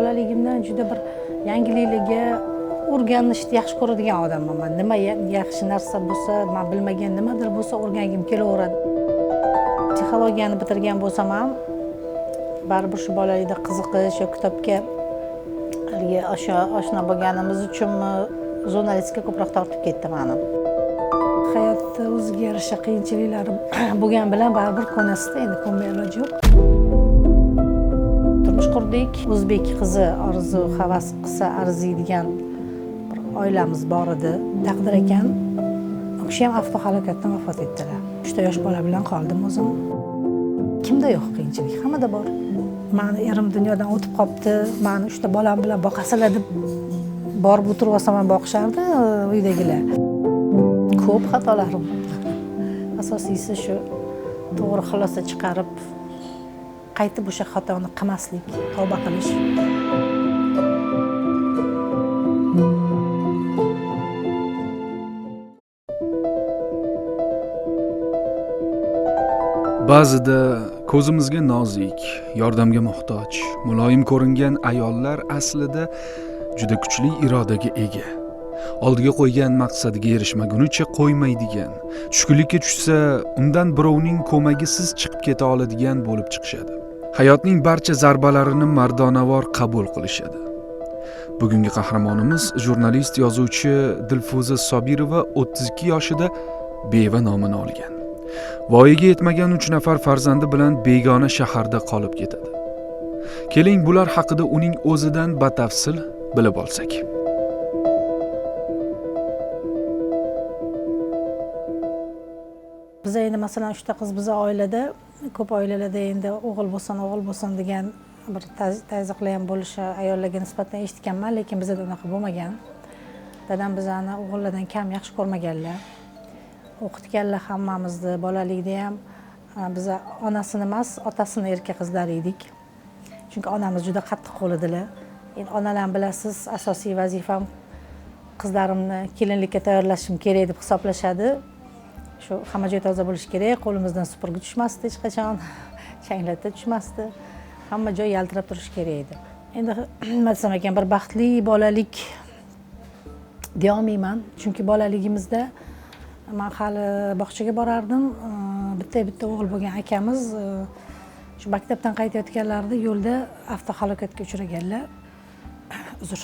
bolaligimdan juda bir yangiliklarga o'rganishni yaxshi ko'radigan odamman. Man nima yaxshi narsa bo'lsa man bilmagan nimadir bo'lsa o'rgangim kelaveradi. Psixologiyani bitirgan bo'lsam ham baribir shu bolalikda qiziqish yo kitobga haligi oshna bo'lganimiz uchunmi jurnalistika ko'proq tortib ketdi mani hayotda o'ziga yarasha qiyinchiliklari bo'lgani bilan baribir ko'nasizda endi ko'nmay iloji yo'q. Turmush qurdik o'zbek qizi orzu havas qilsa arziydigan bir oilamiz bor edi. Taqdir ekan. U kishi ham avtohalokatdan vafot etdilar. Uchta yosh bola bilan qoldim o'zim. Kimda yo'q qiyinchilik? Hammada bor. Mani erim dunyodan o'tib qolibdi mani uchta bolam bilan boqasizlar deb borib o'tirib olsam ham boqishardi uydagilar. Ko'p xatolarim asosiysi shu to'g'ri xulosa chiqarib qaytib o'sha xatoni qilmaslik tavba qilish. Ba'zida ko'zimizga nozik yordamga muhtoj muloyim ko'ringan ayollar aslida juda kuchli irodaga ega. Oldiga qo'ygan maqsadiga erishmagunicha qo'ymaydigan tushkunlikka tushsa undan birovning ko'magisiz chiqib keta oladigan bo'lib chiqishadi. Hayotning barcha zarbalarini mardonavor qabul qilishadi bugungi qahramonimiz jurnalist yozuvchi dilfuza sobirova 32 yoshida beva nomini olgan. Voyaga yetmagan uch nafar farzandi bilan begona shaharda qolib ketadi. Keling bular haqida uning o'zidan batafsil bilib olsak. Biza endi masalan uchta qiz bizni oilada ko'p oilalarda endi o'g'il bo'lsin o'g'il bo'lsin degan bir tazyiqlar ham bo'lishi ayollarga nisbatan eshitganman lekin bizada unaqa bo'lmagan. Dadam bizani o'g'illardan kam yaxshi ko'rmaganlar. O'qitganlar hammamizni bolalikda ham e, biz biza onasini emas otasini erka qizlar edik. Chunki onamiz juda qattiq qo'l edilar endi onalarni bilasiz asosiy vazifam qizlarimni kelinlikka tayyorlashim kerak deb hisoblashadi. Shu hamma joy toza bo'lishi kerak. Qo'limizdan supurgi tushmasdi hech qachon. Changlata tushmasdi. Hamma joy yaltirab turishi kerak edi. Endi nima desam ekan bir baxtli bolalik deyolmayman chunki bolaligimizda man hali bog'chaga borardim. Bitta bitta o'g'il bo'lgan akamiz shu maktabdan qaytayotganlarida yo'lda avtohalokatga uchraganlar. Uzr.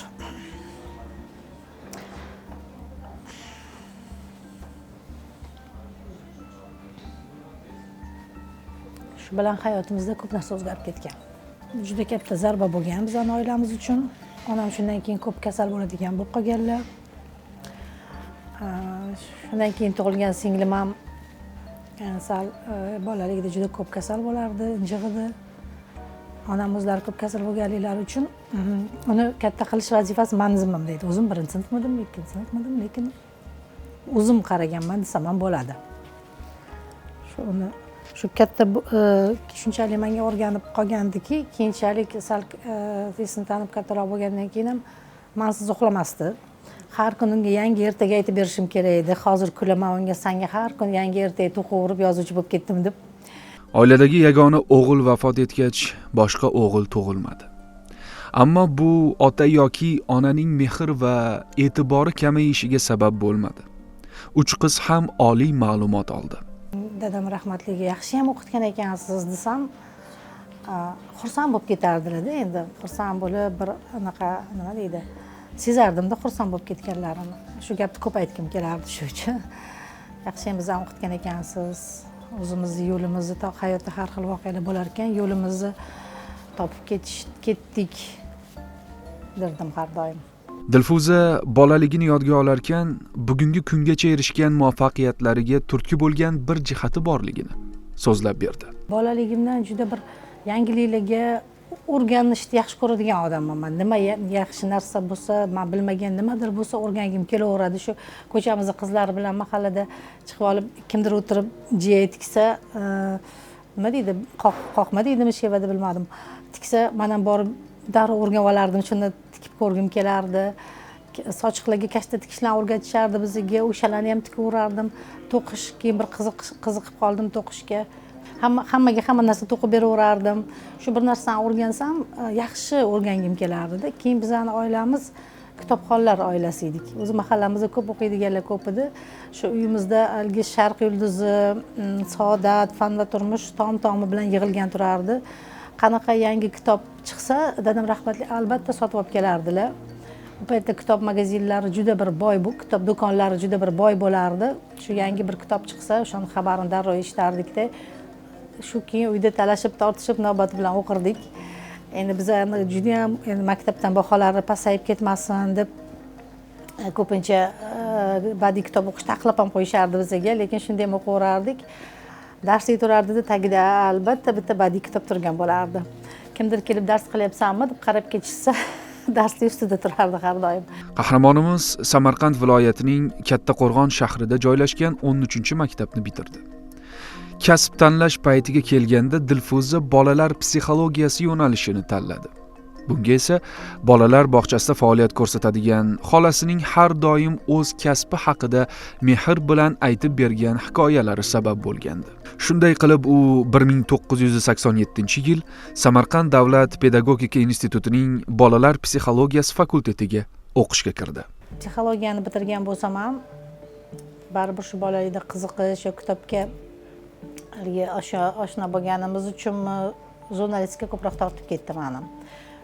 Shu bilan hayotimizda ko'p narsa o'zgarib ketgan juda katta zarba bo'lgan bizani oilamiz uchun. Onam shundan keyin ko'p kasal bo'ladigan bo'lib qolganlar. Shundan keyin tug'ilgan singlim ham sal e, bolaligida juda ko'p kasal bo'lardi injiq edi onam o'zlari ko'p kasal bo'lganliklari uchun mhm, uni katta qilish vazifasi mani zimmamda edi o'zim birinchi sinfmidim ikkinchi sinfmidim lekin o'zim qaraganman desam ham bo'ladi. Shu uni shu katta e, shunchalik menga o'rganib qolgandiki keyinchalik sal esini tanib kattaroq bo'lgandan keyin ham mansiz uxlamasdi har kuni unga yangi ertaga aytib berishim kerak edi. Hozir kulaman unga sanga har kuni yangi ertak to'qib yozuvchi bo'lib ketdim deb. Oiladagi yagona o'g'il vafot etgach boshqa o'g'il tug'ilmadi. Ammo bu ota yoki onaning mehr va e'tibori kamayishiga sabab bo'lmadi. Uch qiz ham oliy ma'lumot oldi. Dadam rahmatligi yaxshi ham o'qitgan ekansiz desam xursand bo'lib ketardilarda endi xursand bo'lib bir anaqa nima deydi sezardimda xursand bo'lib ketganlarini shu gapni ko'p aytgim kelardi shu uchun. Yaxshiyam bizani o'qitgan ekansiz. O'zimizni yo'limizni hayotda har xil voqealar bo'lar ekan yo'limizni topib ketish ketdik derdim har doim. Dilfuza bolaligini yodga olarkan bugungi kungacha erishgan muvaffaqiyatlariga turtki bo'lgan bir jihati borligini so'zlab berdi. Bolaligimdan juda bir yangiliklarga o'rganishni yaxshi ko'radigan odamman man. Nima yaxshi narsa bo'lsa man bilmagan nimadir bo'lsa o'rgangim kelaveradi. Shu ko'chamizni qizlari bilan mahallada chiqib olib kimdir o'tirib jiya tiksa e, nima deydi qoqma deydimi shevada bilmadim. Tiksa man ham borib darrov o'rganib olardim shuni tikib ko'rgim kelardi. Sochiqlarga kashta tikishlarni o'rgatishardi bizga o'shalarni ham tikaverardim to'qish keyin bir qiziq qiziqib qoldim to'qishga. Hamma hammaga hamma narsa to'qib beraverardim. Shu bir narsani o'rgansam e, yaxshi o'rgangim kelardida. Keyin bizani oilamiz kitobxonlar oilasi edik. O'zi mahallamizda ko'p o'qiydiganlar ko'p edi. Shu uyimizda haligi sharq yulduzi saodat fan va turmush tom tomi bilan yig'ilgan turardi. Qanaqa yangi kitob chiqsa dadam rahmatli albatta sotib olib kelardilar. U paytda kitob magazinlari juda bir boy bu kitob do'konlari juda bir boy bo'lardi. Shu yangi bir kitob chiqsa o'shani xabarini darrov eshitardikda. Shu keyin uyda talashib tortishib navbati bilan o'qirdik. Endi bizani judayam endi maktabdan baholari pasayib ketmasin deb ko'pincha e, badiiy kitob o'qishni taqiqlab ham qo'yishardi bizga lekin shunday ham o'qiverardik darsga turardida tagida albatta bitta badiiy kitob turgan bo'lardi. Kimdir kelib dars qilyapsanmi deb qarab ketishsa darsni ustida turardi har doim. Qahramonimiz samarqand viloyatining kattaqo'rg'on shahrida joylashgan 13 maktabni bitirdi. Kasb tanlash paytiga kelganda dilfuza bolalar psixologiyasi yo'nalishini tanladi. Bunga esa bolalar bog'chasida faoliyat ko'rsatadigan xolasining har doim o'z kasbi haqida mehr bilan aytib bergan hikoyalari sabab bo'lgandi. Shunday qilib u 1987 yil samarqand davlat pedagogika institutining bolalar psixologiyasi fakultetiga o'qishga kirdi. Psixologiyani bitirgan bo'lsam ham baribir shu bolalikda qiziqish yo kitobga haligi oshno oshna bo'lganimiz uchunmi jurnalistika ko'proq tortib ketdi mani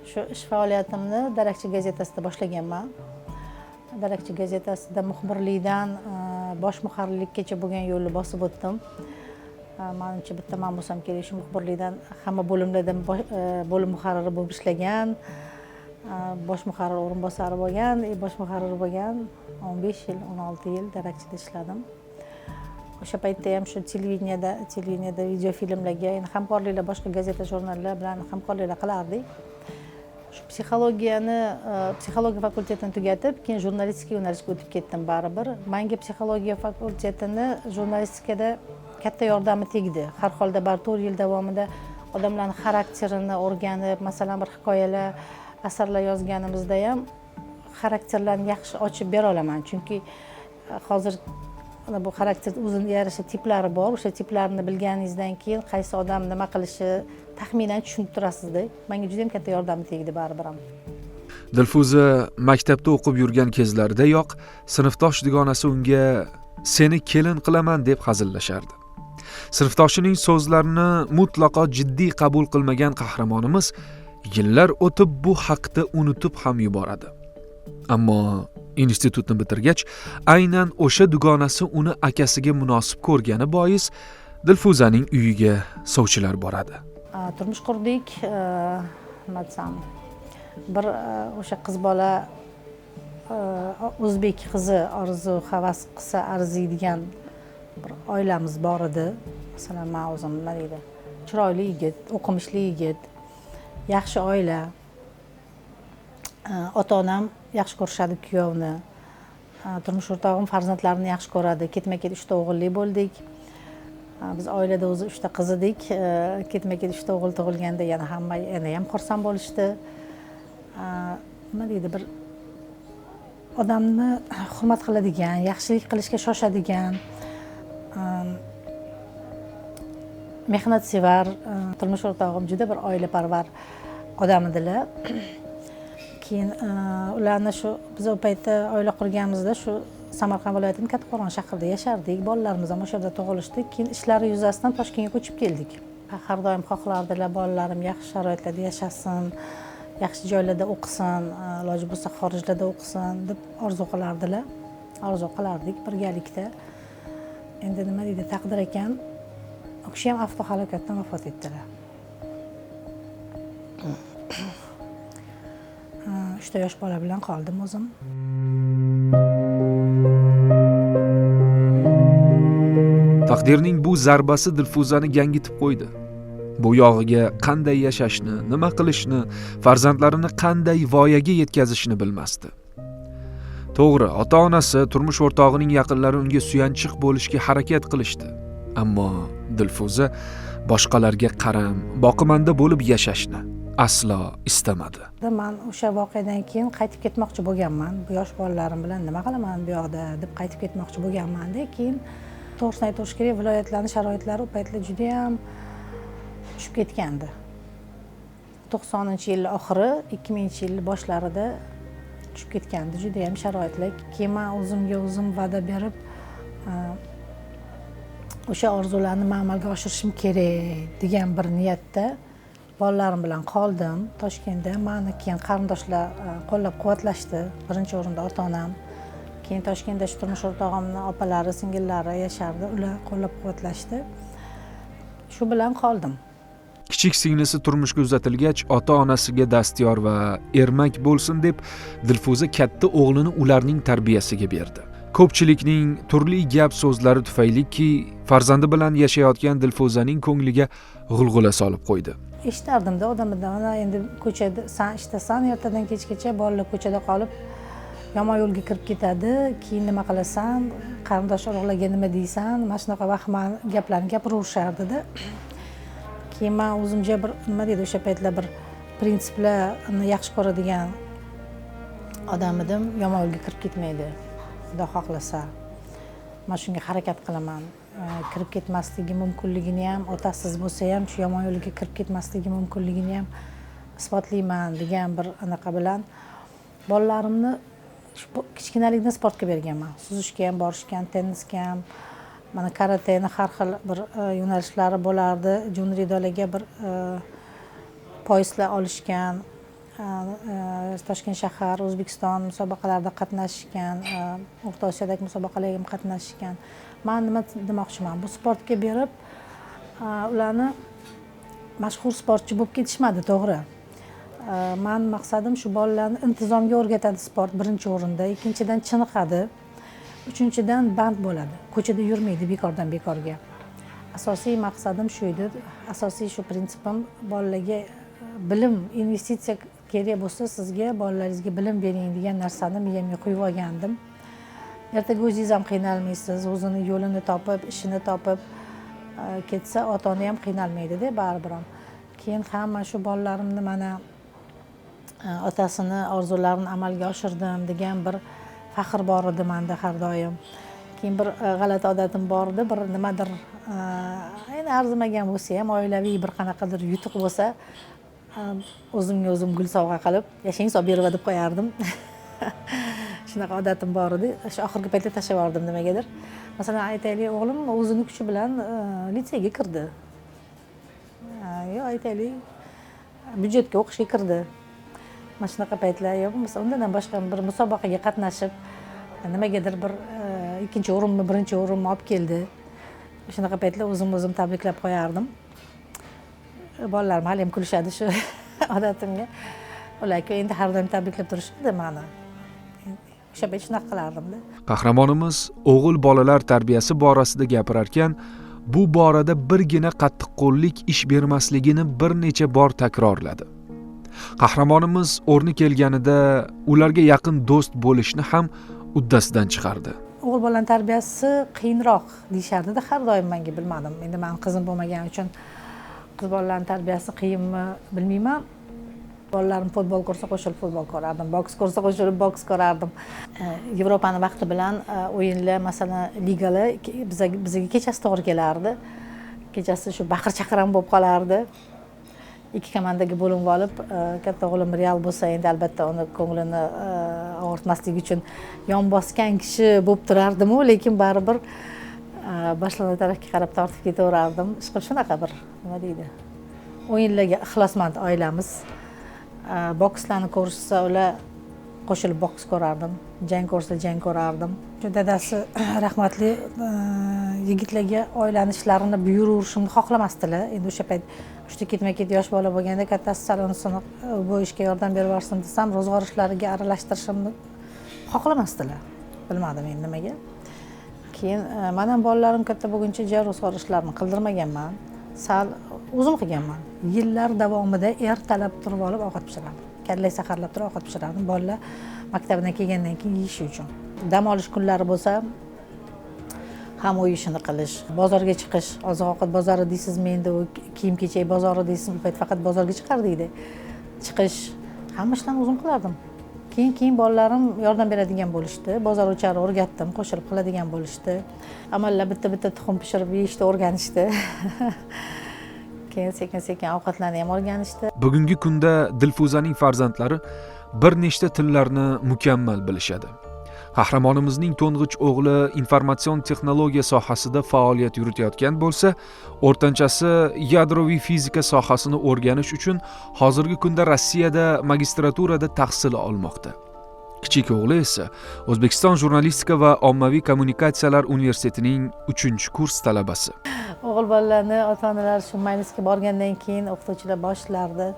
shu ish faoliyatimni darakchi gazetasida boshlaganman. Darakchi gazetasida muxbirlikdan e, bosh muharrirlikkacha bo'lgan yo'lni bosib o'tdim. E, manimcha bitta man bo'lsam kerak shu muxbirlikdan hamma bo'limlardan e, bo'lim muharriri bo'lib ishlagan bosh muharrir o'rinbosari bo'lgan bosh muharrir bo'lgan o'n besh yil o'n olti yil darakchida ishladim. O'sha paytda ham shu televideniyada televideniyada videofilmlarga endi hamkorliklar boshqa gazeta jurnallar bilan hamkorliklar qilardik. Shu psixologiyani psixologiya fakultetini tugatib keyin jurnalistika yo'nalishiga o'tib ketdim baribir manga psixologiya fakultetini jurnalistikada katta yordami tegdi har holda baribir to'rt yil davomida odamlarni xarakterini o'rganib masalan bir hikoyalar asarlar yozganimizda ham xarakterlarni yaxshi ochib bera olaman chunki hozir mana bu xarakter o'ziga yarasha tiplari bor. O'sha tiplarni bilganingizdan keyin qaysi odam nima qilishi taxminan tushunib turasizda. Manga juda yam katta yordami tegdi baribir ham. Dilfuza maktabda o'qib yurgan kezlaridayoq sinfdosh dugonasi unga seni kelin qilaman deb hazillashardi. Sinfdoshining so'zlarini mutlaqo jiddiy qabul qilmagan qahramonimiz yillar o'tib bu haqda unutib ham yuboradi. Ammo institutni bitirgach aynan o'sha dugonasi uni akasiga munosib ko'rgani bois dilfuzaning uyiga sovchilar boradi. Turmush qurdik e, nima desam bir e, o'sha qiz bola e, o'zbek qizi orzu havas qilsa arziydigan bir oilamiz bor edi. Masalan man o'zim nima deydi chiroyli yigit o'qimishli yigit yaxshi oila. Ota onam yaxshi ko'rishadi kuyovni. Turmush o'rtog'im farzandlarini yaxshi ko'radi. Ketma ket uchta o'g'illi bo'ldik. Biz oilada o'zi uchta qiz edik ketma ket uchta o'g'il tug'ilganda yana hamma yana ham xursand bo'lishdi. Nima deydi bir odamni hurmat qiladigan yaxshilik qilishga shoshadigan mehnatsevar turmush o'rtog'im juda bir oilaparvar odam edilar keyin e, ularni shu biz u paytda oila qurganimizda shu samarqand viloyatining kattaqo'rg'on shahrida yashardik. Bolalarimiz ham o'sha yerda tug'ilishdi keyin ishlari yuzasidan toshkentga ko'chib keldik. Har doim xohlardilar bolalarim yaxshi sharoitlarda yashasin yaxshi joylarda o'qisin e, iloji bo'lsa xorijlarda o'qisin deb orzu qilardilar. Orzu qilardik birgalikda. Endi nima deydi taqdir ekan. U kishi ham avtohalokatdan vafot etdilar. Uchta yosh bola bilan qoldim o'zim. Taqdirning bu zarbasi dilfuzani gangitib qo'ydi. Bu yog'iga qanday yashashni nima qilishni farzandlarini qanday voyaga yetkazishni bilmasdi. To'g'ri ota onasi turmush o'rtog'ining yaqinlari unga suyanchiq bo'lishga harakat qilishdi. Ammo dilfuza boshqalarga qaram boqimanda bo'lib yashashni aslo istamadi. Man o'sha voqeadan keyin qaytib ketmoqchi bo'lganman. Bu yosh bolalarim bilan nima qilaman bu yoqda deb qaytib ketmoqchi bo'lganmanda keyin to'g'risini aytish kerak viloyatlarni sharoitlari u paytlar judayam tushib ketgandi. To'qsoninchi yil oxiri ikki minginchi yilni boshlarida tushib ketgandi judayam sharoitlar. Keyin man o'zimga o'zim va'da berib e, o'sha orzularni man amalga oshirishim kerak degan bir niyatda bolalarim bilan qoldim. Toshkentda mani keyin qarindoshlar e, qo'llab quvvatlashdi. Birinchi o'rinda ota onam keyin toshkentda shu turmush o'rtog'imni opalari singillari yashardi ular qo'llab quvvatlashdi. Shu bilan qoldim. Kichik singlisi turmushga uzatilgach ota onasiga dastyor va ermak bo'lsin deb dilfuza katta o'g'lini ularning tarbiyasiga berdi. Ko'pchilikning turli gap so'zlari tufayliki farzandi bilan yashayotgan dilfuzaning ko'ngliga g'ulg'ula solib qo'ydi. Eshitardimda odamlardan mana endi ko'chada san ishlasan ertadan kechgacha bolalar ko'chada qolib yomon yo'lga kirib ketadi. Keyin nima qilasan? Qarindosh urug'larga nima deysan? Mana shunaqa vahima gaplarni gapiraverishardida keyin man o'zimcha bir nima deydi o'sha paytlar bir prinsiplarni yaxshi ko'radigan odam edim. Yomon yo'lga kirib ketmaydi. Xudo xohlasa man shunga harakat qilaman. Kirib ketmasligi mumkinligini ham otasiz bo'lsa ham shu yomon yo'lga kirib ketmasligi mumkinligini ham isbotlayman degan bir anaqa bilan bolalarimni kichkinalikdan sportga berganman suzishga ham borishgan tennisga ham mana karateni har xil bir yo'nalishlari bo'lardi junridolaga bir poyezdlar olishgan E, toshkent shahar o'zbekiston musobaqalarida qatnashishgan e, o'rta osiyodagi musobaqalarga ham qatnashishgan. Man nima demoqchiman. Bu sportga berib e, ularni mashhur sportchi bo'lib ketishmadi to'g'ri. Man maqsadim shu bolalarni intizomga o'rgatadi sport birinchi o'rinda ikkinchidan chiniqadi uchinchidan band bo'ladi ko'chada yurmaydi bekordan bekorga. Asosiy maqsadim shu edi. Asosiy shu prinsipim bolalarga bilim investitsiya kerak bo'lsa sizga bolalaringizga bilim bering degan narsani miyamga quyib olgandim. Ertaga o'zingiz ham qiynalmaysiz o'zini yo'lini topib ishini topib e, ketsa ota ona ham qiynalmaydida baribir ham. Keyin ham shu bolalarimni mana e, otasini orzularini amalga oshirdim degan bir faxr bor edi manda har doim. Keyin bir e, g'alati odatim bor edi bir nimadir endi arzimagan bo'lsa ham oilaviy bir qanaqadir yutuq bo'lsa o'zimga o'zim gul sovg'a qilib yashang solib deb qo'yardim. Shunaqa odatim bor edi. Shu oxirgi paytda tashlab yubordim nimagadir. Masalan aytaylik o'g'lim o'zini kuchi bilan e, litseyga kirdi. Yo aytaylik byudjetga o'qishga kirdi. Mana shunaqa paytlar yo bo'lmasa undan ham boshqa bir musobaqaga qatnashib nimagadir bir e, ikkinchi o'rinmi birinchi o'rinmi olib keldi. Shunaqa paytlar o'zim o'zim tabriklab qo'yardim. Bolalarim hali ham kulishadi shu odatimga. Ular endi har doim tabriklab turishadi mani o'sha payt shunaqa qilardimda. Qahramonimiz o'g'il bolalar tarbiyasi borasida gapirarkan bu borada birgina qattiqqo'llik ish bermasligini bir necha bor takrorladi. Qahramonimiz o'rni kelganida ularga yaqin do'st bo'lishni ham uddasidan chiqardi. O'g'il bolani tarbiyasi qiyinroq deyishardida har doim manga bilmadim. Endi mani qizim bo'lmagani uchun qiz bolalarni tarbiyasi qiyinmi bilmayman. Bolalarim futbol ko'rsa qo'shilib futbol ko'rardim boks ko'rsa qo'shilib boks ko'rardim. Yevropani vaqti bilan e, o'yinlar masalan ligalar bizaga bizga kechasi to'g'ri kelardi. Kechasi shu baqir chaqiram bo'lib qolardi. Ikki komandaga bo'linib olib e, katta o'g'lim real bo'lsa endi albatta uni ko'nglini e, og'ritmaslik uchun yon bosgan kishi bo'lib turardimu lekin baribir e, tarafga qarab tortib ketaverardim ishqilib shunaqa bir nima deydi o'yinlarga ixlosmand oilamiz bokslarni ko'rishsa ular qo'shilib boks ko'rardim jang ko'rsa jang ko'rardim shu dadasi rahmatli yigitlarga oilani ishlarini buyuraverishimni xohlamasdilar endi o'sha payt uchta ketma ket yosh bola bo'lganda kattasi sal unisini bu ishga yordam berib yuborsin desam ro'zg'or ishlariga aralashtirishimni xohlamasdilar bilmadim endi nimaga keyin e, man ham bolalarim katta bo'lguncha ja ro'zg'or ishlarini qildirmaganman. Sal o'zim qilganman. Yillar davomida ertalab turib olib ovqat pishirardim. Kallak saharlab turib ovqat pishirardim. Bolalar maktabdan kelgandan keyin yeyish uchun. Dam olish kunlari bo'lsa ham uy ishini qilish bozorga chiqish oziq ovqat bozori deysizmi endi u kiyim kechak bozori deysizmi u payt faqat bozorga chiqardikda edi chiqish hamma ishlarni o'zim qilardim. Keyin keyin bolalarim yordam beradigan bo'lishdi. Bozor o'chari o'rgatdim qo'shilib qiladigan bo'lishdi. Amallab bitta bitta tuxum pishirib yeyishni o'rganishdi. Keyin sekin sekin ovqatlarni ham o'rganishdi. Bugungi kunda dilfuzaning farzandlari bir nechta tillarni mukammal bilishadi qahramonimizning to'ng'ich o'g'li informatsion texnologiya sohasida faoliyat yuritayotgan bo'lsa o'rtanchasi yadroviy fizika sohasini o'rganish uchun hozirgi kunda rossiyada magistraturada tahsil olmoqda. Kichik o'g'li esa o'zbekiston jurnalistika va ommaviy kommunikatsiyalar universitetining uchinchi kurs talabasi. O'g'il bolalarni ota onalar shu maylisga borgandan keyin o'qituvchilar boshlardi.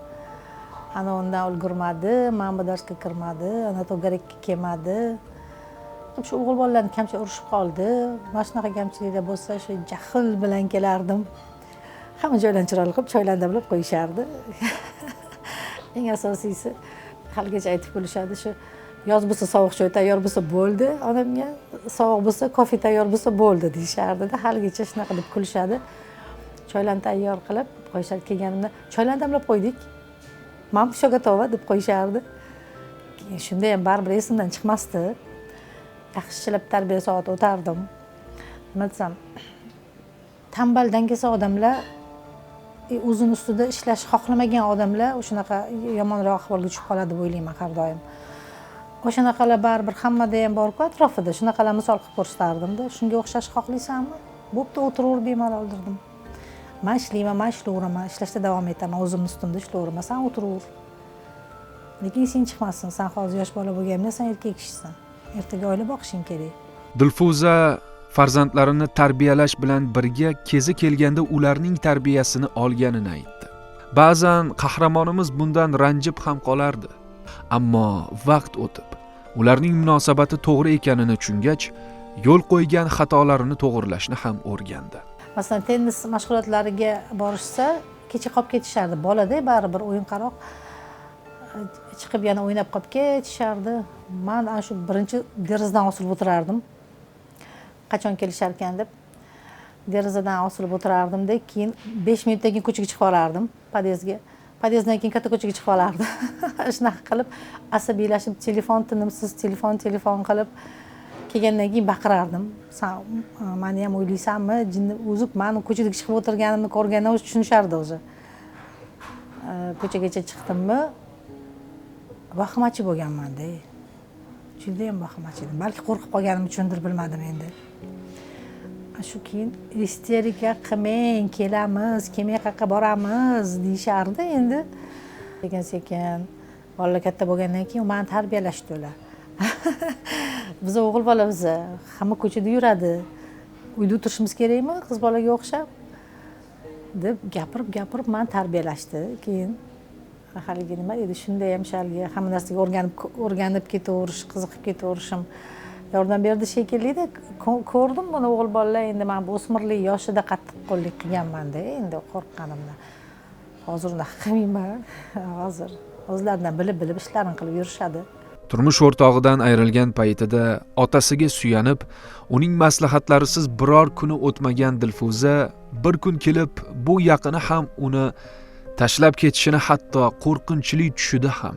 Ana undan ulgurmadi mana bu darsga kirmadi ana to'garakka kelmadi. Shu o'g'il bolalarni kamchilik urishib qoldi. Mana shunaqa kamchiliklar bo'lsa shu jahl bilan kelardim. Hamma joylarni chiroyli qilib choylarni qo'yishardi. Eng asosiysi haligacha aytib kulishadi shu yoz bo'lsa sovuq choy tayyor bo'lsa bo'ldi onamga sovuq bo'lsa kofe tayyor bo'lsa bo'ldi deyishardida haligacha shunaqa deb kulishadi. Choylarni tayyor qilib qo'yishadi kelganimda choylarni damlab qo'ydik. Man все готово deb qo'yishardi. Keyin shunda ham baribir esimdan chiqmasdi. Yaxshilab tarbiya soati o'tardim. Nima desam tanbal dangasa odamlar e, o'zini ustida ishlashni xohlamagan odamlar o'shanaqa yomonroq ahvolga tushib qoladi deb o'ylayman har doim. O'shanaqalar baribir hammada ham borku atrofida. Shunaqalar misol qilib ko'rsatardimda. Shunga o'xshashni xohlaysanmi? Bo'pti o'tiraver bemalol derdim man ishlayman man ishlayveraman ishlashda davom etaman o'zimni ustimda ishlayveraman san o'tiraver lekin sen chiqmasin. San hozir yosh bola bo'lganingda san erkak kishisan. Ertaga oila boqishing kerak. Dilfuza farzandlarini tarbiyalash bilan birga kezi kelganda ularning tarbiyasini olganini aytdi. Ba'zan qahramonimiz bundan ranjib ham qolardi. Ammo vaqt o'tib ularning munosabati to'g'ri ekanini tushungach yo'l qo'ygan xatolarini to'g'irlashni ham o'rgandi. Masalan tennis mashg'ulotlariga borishsa kecha qolib ketishardi. Bolada baribir o'yinqaroq chiqib yana o'ynab qolib ketishardi man ana shu birinchi derazadan osilib o'tirardim. Qachon kelishar ekan deb. Derazadan osilib o'tirardimda keyin besh minutdan keyin ko'chaga chiqib olardim podyezdga podyezddan keyin katta ko'chaga chiqib olardim. Shunaqa qilib asabiylashib telefon tinimsiz telefon telefon qilib kelgandan keyin baqirardim. San mani ham o'ylaysanmi? Jinni o'zi mani ko'chada chiqib o'tirganimni ko'rganda o'zi tushunishardi o'zi. Ko'chagacha chiqdimmi? Vahimachi bo'lganmanda judayam vahimachi edim balki qo'rqib qolganim uchundir bilmadim endi. Shu keyin isterika qilmang kelamiz kelmay qayerqa boramiz deyishardi endi. Sekin sekin. Bolalar katta bo'lgandan keyin mani tarbiyalashdi ular. Biz o'g'il bola biza hamma ko'chada yuradi. Uyda o'tirishimiz kerakmi? Qiz bolaga o'xshab. Deb gapirib gapirib mani tarbiyalashdi. Keyin haligi nima deydi shunda ham haligi hamma narsaga o'rganib o'rganib ketaverish qiziqib ketaverishim yordam berdi shekillida ko'rdim buni o'g'il bolalar endi man bu o'smirlik yoshida qattiqqo'llik qilganmanda endi qo'rqqanimdan hozir unaqa qilmayman hozir o'zlaridan bilib bilib ishlarini qilib yurishadi. Turmush o'rtog'idan ayrilgan paytida otasiga suyanib uning maslahatlarisiz biror kuni o'tmagan dilfuza bir kun kelib bu yaqini ham uni tashlab ketishini hatto qo'rqinchli tushida ham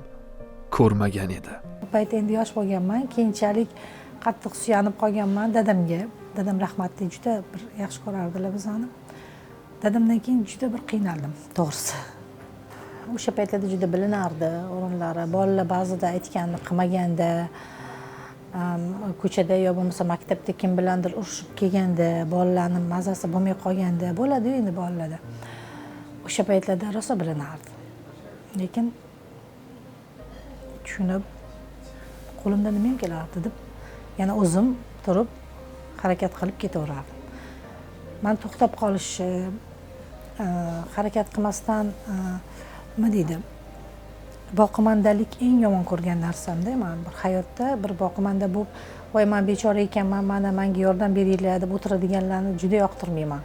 ko'rmagan edi. U payt endi yosh bo'lganman keyinchalik qattiq suyanib qolganman dadamga. Dadam rahmatli juda bir yaxshi ko'rardilar bizani dadamdan keyin juda bir qiynaldim to'g'risi. O'sha paytlarda juda bilinardi o'rinlari. Bolalar ba'zida aytganini qilmaganda ko'chada yo bo'lmasa maktabda kim bilandir urushib kelganda bolalarni mazasi bo'lmay qolganda bo'ladiyu endi bolalarda o'sha paytlarda rosa bilinardi lekin tushunib qo'limdan nima ham kelardi deb yana o'zim turib harakat qilib ketaverardim. Man to'xtab qolishni e, harakat qilmasdan e, nima deydi boqimandalik eng yomon ko'rgan narsamda man bir hayotda bir boqimanda bo'lib voy man bechora ekanman mana manga yordam beringlar deb o'tiradiganlarni juda yoqtirmayman.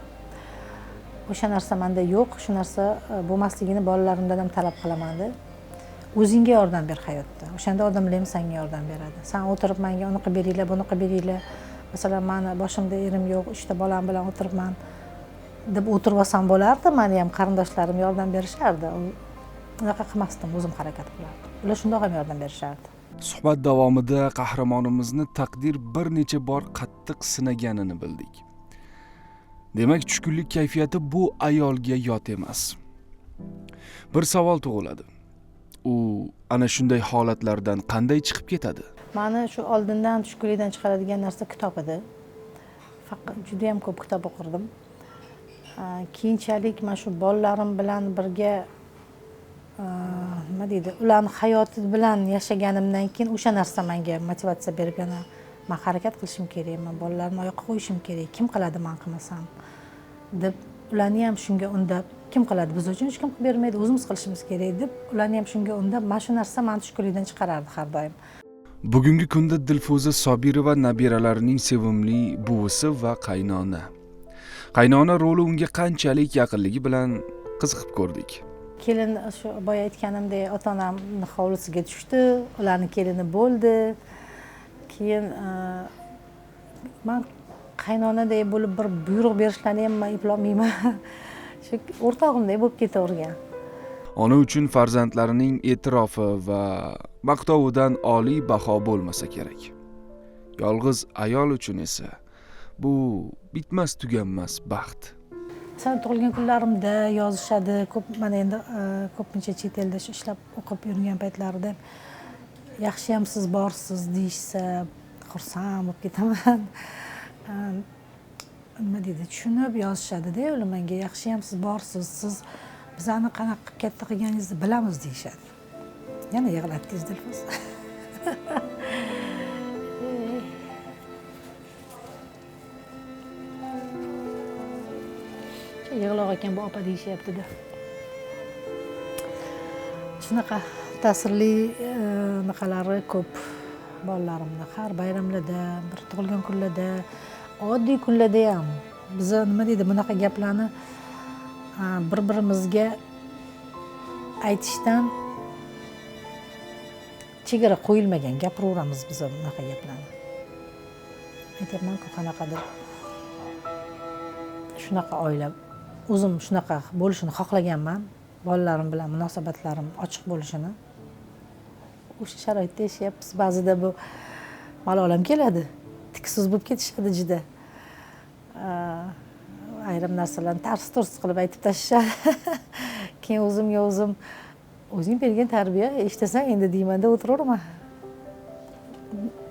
O'sha narsa manda yo'q shu narsa e, bo'lmasligini bolalarimdan ham talab qilamanda. O'zingga yordam ber hayotda. O'shanda odamlar ham senga yordam beradi. San o'tirib manga uni qilib beringlar buni qilib beringlar. Masalan mani boshimda erim yo'q uchta bolam bilan o'tiribman deb o'tirib olsam bo'lardi mani ham qarindoshlarim yordam berishardi. Unaqa qilmasdim o'zim harakat qilardim. Ular shundoq ham yordam berishardi. Suhbat davomida qahramonimizni taqdir bir necha bor qattiq sinaganini bildik. Demak tushkunlik kayfiyati bu ayolga yot emas. Bir savol tug'iladi. U ana shunday holatlardan qanday chiqib ketadi? Mani shu oldindan tushkunlikdan chiqaradigan narsa kitob edi. Faqat judayam ko'p kitob o'qirdim. Keyinchalik mana shu bolalarim bilan birga nima deydi ularni hayoti bilan yashaganimdan keyin o'sha narsa menga motivatsiya berib yana man harakat qilishim kerak man bolalarni oyoqqa qo'yishim kerak. Kim qiladi man qilmasam? Deb ularni ham shunga undab kim qiladi biz uchun hech kim qilib bermaydi o'zimiz qilishimiz kerak deb ularni ham shunga undab mana shu narsa mani tushkunlikdan chiqarardi har doim. Bugungi kunda dilfuza sobirova nabiralarining sevimli buvisi va qaynona. Qaynona roli unga qanchalik yaqinligi bilan qiziqib ko'rdik. Kelin shu boya aytganimdek ota onamni hovlisiga tushdi ularni kelini bo'ldi. Keyin e, man qaynonadek bo'lib bir buyruq berishlarni ham man eplolmayman shu o'rtog'imdek bo'lib ketavergan. Ona uchun farzandlarining e'tirofi va maqtovidan oliy baho bo'lmasa kerak. Yolg'iz ayol uchun esa bu bitmas tuganmas baxt. Masalan tug'ilgan kunlarimda yozishadi ko'p mana endi e, ko'pincha chet elda ishlab o'qib yurgan paytlarida yaxshiyam siz borsiz deyishsa xursand bo'lib ketaman nima deydi tushunib yozishadida ular menga yaxshiyam siz borsiz siz bizani qanaqa qilib katta qilganingizni bilamiz deyishadi. Yana yig'ladingiz dilfuz yig'loq ekan bu opa deyishyaptida shunaqa ta'sirli anaqalari ko'p bolalarimni har bayramlarda bir tug'ilgan kunlarda oddiy kunlarda ham biza nima deydi bunaqa gaplarni bir birimizga aytishdan chegara qo'yilmagan gapiraveramiz biz bunaqa gaplarni. Aytyapmanku qanaqadir shunaqa oila o'zim shunaqa bo'lishini xohlaganman bolalarim bilan munosabatlarim ochiq bo'lishini. O'sha sharoitda yashayapmiz. Ba'zida bu malolam keladi. Tiksiz bo'lib ketishadi juda. Ayrim narsalarni tars turs qilib aytib tashlashadi keyin o'zimga o'zim o'zing bergan tarbiya eshitasan endi deymanda o'tiraveraman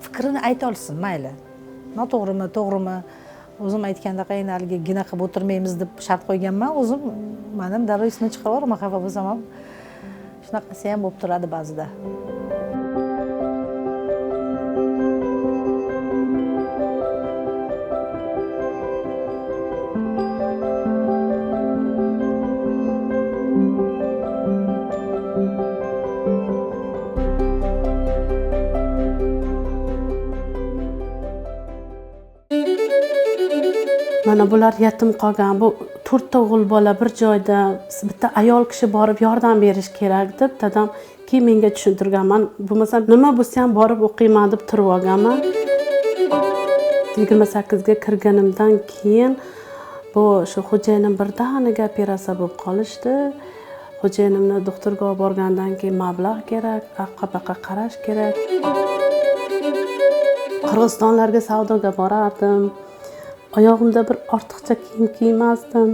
fikrini ayta olsin mayli. Noto'g'rimi to'g'rimi? O'zim aytgandaqa endi haligi gina qilib o'tirmaymiz deb shart qo'yganman o'zim mani ham darrov esimdan chiqarib yuboraman xafa bo'lsam ham. Shunaqasi ham bo'lib turadi ba'zida. Mana bular yetim qolgan. Bu to'rtta o'g'il bola bir joyda bitta ayol kishi borib yordam berish kerak deb dadam keyin menga tushuntirganman. Bo'lmasam nima bo'lsa ham borib o'qiyman deb turib olganman. Yigirma sakkizga kirganimdan keyin bu shu xo'jayinim birdaniga operatsiya bo'lib qolishdi. Xo'jayinimni doktorga olib borgandan keyin mablag' kerak aqqa baqqa qarash kerak. Qirg'izistonlarga savdoga borardim. Oyog'imda bir ortiqcha kiyim kiymasdim.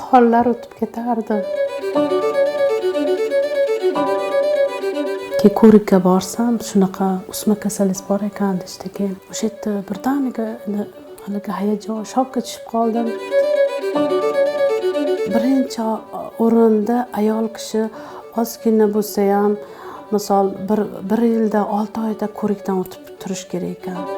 Qonlar o'tib ketardi. Keyin ko'rikka borsam shunaqa o'sma kasallik bor ekan deyishdi keyin. O'sha yerda birdaniga haligi hayajon shokka tushib qoldim. Birinchi o'rinda ayol kishi ozgina bo'lsa ham misol bir bir yilda olti oyda ko'rikdan o'tib turish kerak ekan.